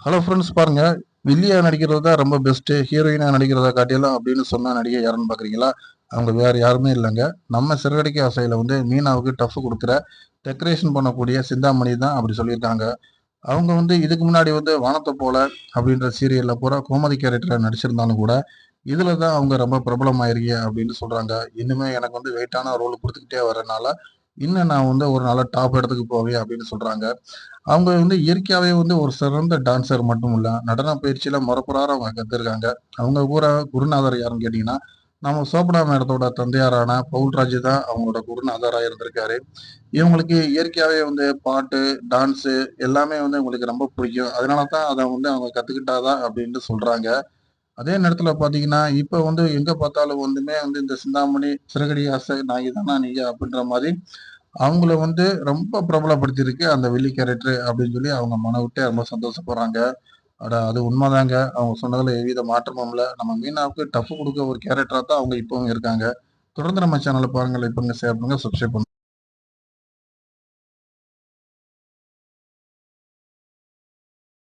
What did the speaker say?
Hello friends பாருங்க. வில்லியா நடிக்கிறது தான் ரொம்ப பெஸ்ட்டு ஹீரோயினாக நடிக்கிறதா காட்டியெல்லாம் அப்படின்னு சொன்ன நடிகை யாருன்னு பார்க்குறீங்களா அவங்க வேறு யாருமே இல்லைங்க. நம்ம சிறகடிக்க ஆசையில் வந்து மீனாவுக்கு டஃப் கொடுக்குற டெக்கரேஷன் பண்ணக்கூடிய சிந்தாமணி தான் அப்படி சொல்லியிருக்காங்க. அவங்க வந்து இதுக்கு முன்னாடி வந்து வானத்தை போல அப்படின்ற சீரியலில் பூரா கோமதி கேரக்டர் நடிச்சிருந்தாலும் கூட இதில் தான் அவங்க ரொம்ப பிரபலமாயிருக்கீங்க அப்படின்னு சொல்கிறாங்க இன்னுமே எனக்கு வந்து வெயிட்டான ரோல் கொடுத்துக்கிட்டே வரனால இன்னும் நான் வந்து ஒரு நல்ல டாப் இடத்துக்கு போவேன் அப்படின்னு சொல்றாங்க. அவங்க வந்து இயற்கையாகவே வந்து ஒரு சிறந்த டான்சர் மட்டும் இல்லை நடன பயிற்சியில முறப்புறார அவங்க கத்துருக்காங்க அவங்க கூட குருநாதர் யாருன்னு கேட்டீங்கன்னா நம்ம சோபனா மேடத்தோட தந்தையாரான பவுல்ராஜ் தான் அவங்களோட குருநாதராக இருந்திருக்காரு. இவங்களுக்கு இயற்கையாகவே வந்து பாட்டு டான்ஸு எல்லாமே வந்து உங்களுக்கு ரொம்ப பிடிக்கும். அதனால தான் அதை வந்து அவங்க கத்துக்கிட்டாதான் அப்படின்ட்டு சொல்றாங்க. அதே நேரத்துல பாத்தீங்கன்னா இப்ப வந்து எங்க பார்த்தாலும் வந்துமே வந்து இந்த சிந்தாமணி சிறகடி ஆசை நாயகி தானா நீங்க அப்படின்ற மாதிரி அவங்கள வந்து ரொம்ப பிரபலப்படுத்தியிருக்கு அந்த வெள்ளி கேரக்டர் அப்படின்னு சொல்லி அவங்க மன விட்டே ரொம்ப சந்தோஷப்படுறாங்க. அட அது உண்மைதாங்க. அவங்க சொன்னதுல எவ்வித மாற்றமும் இல்லை. நம்ம மீனாவுக்கு டஃப் கொடுக்க ஒரு கேரக்டரா தான் அவங்க இப்பவும் இருக்காங்க. தொடர்ந்து நம்ம சேனலை பாருங்கள். இப்போ ஷேர் பண்ணுங்க சப்ஸ்கிரைப் பண்ணுங்க.